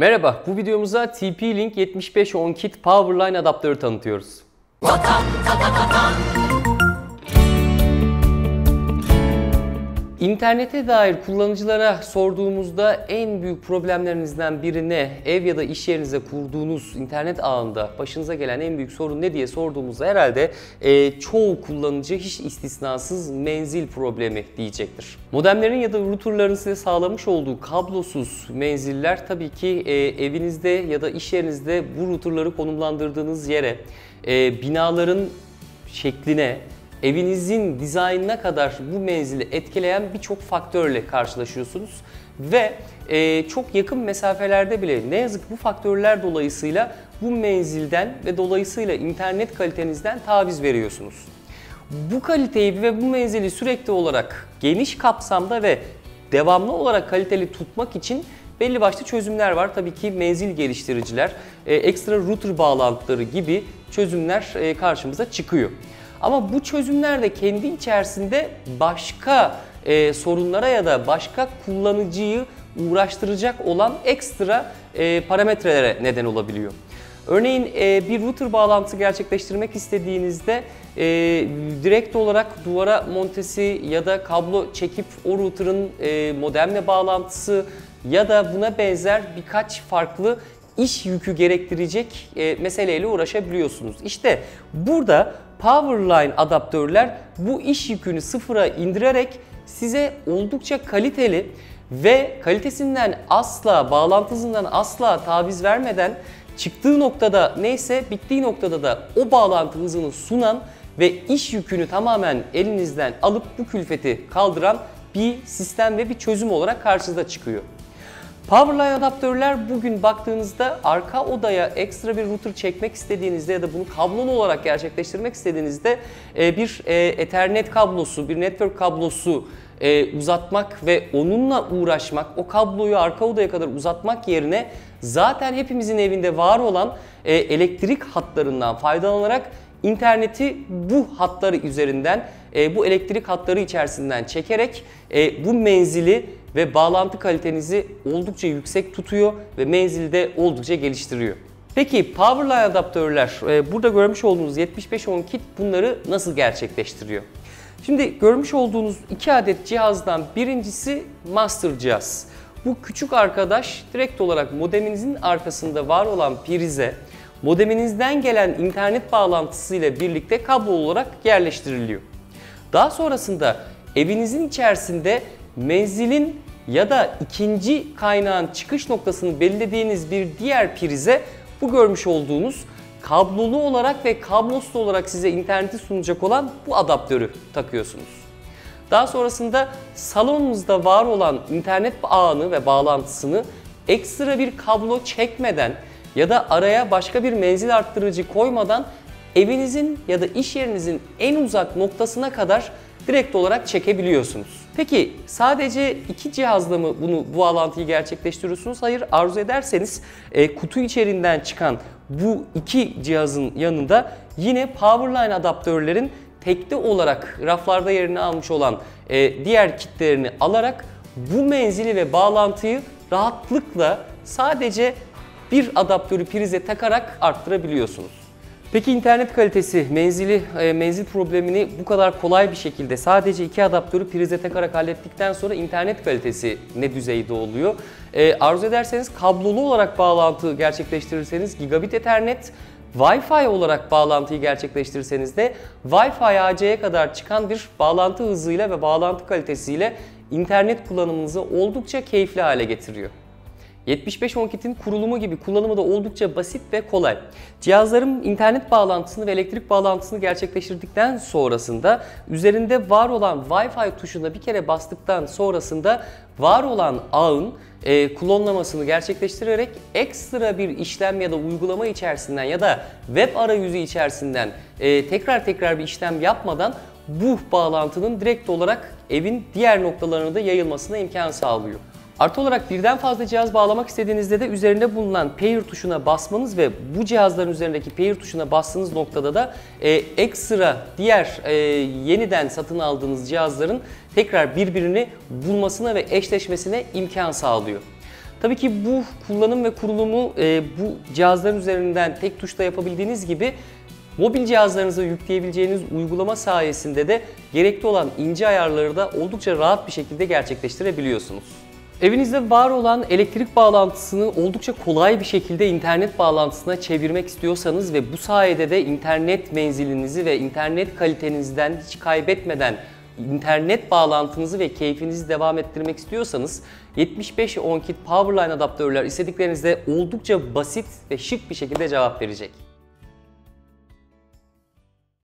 Merhaba, bu videomuzda TP-Link 7510 Kit Powerline adaptörü tanıtıyoruz. İnternete dair kullanıcılara sorduğumuzda en büyük problemlerinizden biri ne? Ev ya da iş yerinize kurduğunuz internet ağında başınıza gelen en büyük sorun ne diye sorduğumuzda herhalde e, çoğu kullanıcı hiç istisnasız menzil problemi diyecektir. Modemlerin ya da routerların size sağlamış olduğu kablosuz menziller tabii ki e, evinizde ya da iş yerinizde bu routerları konumlandırdığınız yere, e, binaların şekline, evinizin dizaynına kadar bu menzili etkileyen birçok faktörle karşılaşıyorsunuz. Ve e, çok yakın mesafelerde bile ne yazık bu faktörler dolayısıyla bu menzilden ve dolayısıyla internet kalitenizden taviz veriyorsunuz. Bu kaliteyi ve bu menzili sürekli olarak geniş kapsamda ve devamlı olarak kaliteli tutmak için belli başlı çözümler var. Tabii ki menzil geliştiriciler, e, ekstra router bağlantıları gibi çözümler e, karşımıza çıkıyor. Ama bu çözümler de kendi içerisinde başka e, sorunlara ya da başka kullanıcıyı uğraştıracak olan ekstra e, parametrelere neden olabiliyor. Örneğin e, bir router bağlantısı gerçekleştirmek istediğinizde e, direkt olarak duvara montesi ya da kablo çekip o router'ın e, modemle bağlantısı ya da buna benzer birkaç farklı iş yükü gerektirecek e, meseleyle uğraşabiliyorsunuz. İşte burada Powerline adaptörler bu iş yükünü sıfıra indirerek size oldukça kaliteli ve kalitesinden asla, bağlantısından asla taviz vermeden çıktığı noktada neyse bittiği noktada da o bağlantı hızını sunan ve iş yükünü tamamen elinizden alıp bu külfeti kaldıran bir sistem ve bir çözüm olarak karşınıza çıkıyor. Powerline adaptörler bugün baktığınızda arka odaya ekstra bir router çekmek istediğinizde ya da bunu kablolu olarak gerçekleştirmek istediğinizde e, bir e, Ethernet kablosu, bir network kablosu e, uzatmak ve onunla uğraşmak, o kabloyu arka odaya kadar uzatmak yerine zaten hepimizin evinde var olan elektrik hatlarından faydalanarak interneti bu hatları üzerinden, bu elektrik hatları içerisinden çekerek bu menzili ve bağlantı kalitenizi oldukça yüksek tutuyor ve menzilde oldukça geliştiriyor. Peki Powerline adaptörler, e, burada görmüş olduğunuz 7510 kit bunları nasıl gerçekleştiriyor? Şimdi görmüş olduğunuz iki adet cihazdan birincisi master cihaz. Bu küçük arkadaş direkt olarak modeminizin arkasında var olan prize, modeminizden gelen internet bağlantısı ile birlikte kablo olarak yerleştiriliyor. Daha sonrasında evinizin içerisinde menzilin ya da ikinci kaynağın çıkış noktasını belirlediğiniz bir diğer prize bu görmüş olduğunuz kablolu olarak ve kablosuz olarak size interneti sunacak olan bu adaptörü takıyorsunuz. Daha sonrasında salonunuzda var olan internet ağını ve bağlantısını ekstra bir kablo çekmeden ya da araya başka bir menzil arttırıcı koymadan evinizin ya da iş yerinizin en uzak noktasına kadar direkt olarak çekebiliyorsunuz. Peki sadece iki cihazla mı bunu bu bağlantıyı gerçekleştiriyorsunuz? Hayır arzu ederseniz e, kutu içeriğinden çıkan bu iki cihazın yanında yine Powerline adaptörlerin tekli olarak raflarda yerini almış olan e, diğer kitlerini alarak bu menzili ve bağlantıyı rahatlıkla sadece bir adaptörü prize takarak arttırabiliyorsunuz. Peki internet kalitesi, menzili, e, menzil problemini bu kadar kolay bir şekilde sadece iki adaptörü prize takarak hallettikten sonra internet kalitesi ne düzeyde oluyor? E, arzu ederseniz kablolu olarak bağlantı gerçekleştirirseniz gigabit ethernet, Wi-Fi olarak bağlantıyı gerçekleştirirseniz de Wi-Fi AC'ye kadar çıkan bir bağlantı hızıyla ve bağlantı kalitesiyle internet kullanımınızı oldukça keyifli hale getiriyor. 7510 kitin kurulumu gibi kullanımı da oldukça basit ve kolay. Cihazlarım internet bağlantısını ve elektrik bağlantısını gerçekleştirdikten sonrasında üzerinde var olan Wi-Fi tuşuna bir kere bastıktan sonrasında var olan ağın e, klonlamasını gerçekleştirerek ekstra bir işlem ya da uygulama içerisinden ya da web arayüzü içerisinden e, tekrar tekrar bir işlem yapmadan bu bağlantının direkt olarak evin diğer noktalarına da yayılmasına imkan sağlıyor. Artı olarak birden fazla cihaz bağlamak istediğinizde de üzerinde bulunan Pair tuşuna basmanız ve bu cihazların üzerindeki Pair tuşuna bastığınız noktada da e, ekstra diğer e, yeniden satın aldığınız cihazların tekrar birbirini bulmasına ve eşleşmesine imkan sağlıyor. Tabii ki bu kullanım ve kurulumu e, bu cihazların üzerinden tek tuşla yapabildiğiniz gibi mobil cihazlarınıza yükleyebileceğiniz uygulama sayesinde de gerekli olan ince ayarları da oldukça rahat bir şekilde gerçekleştirebiliyorsunuz. Evinizde var olan elektrik bağlantısını oldukça kolay bir şekilde internet bağlantısına çevirmek istiyorsanız ve bu sayede de internet menzilinizi ve internet kalitenizden hiç kaybetmeden internet bağlantınızı ve keyfinizi devam ettirmek istiyorsanız 7510 kit Powerline adaptörler istediklerinizde oldukça basit ve şık bir şekilde cevap verecek.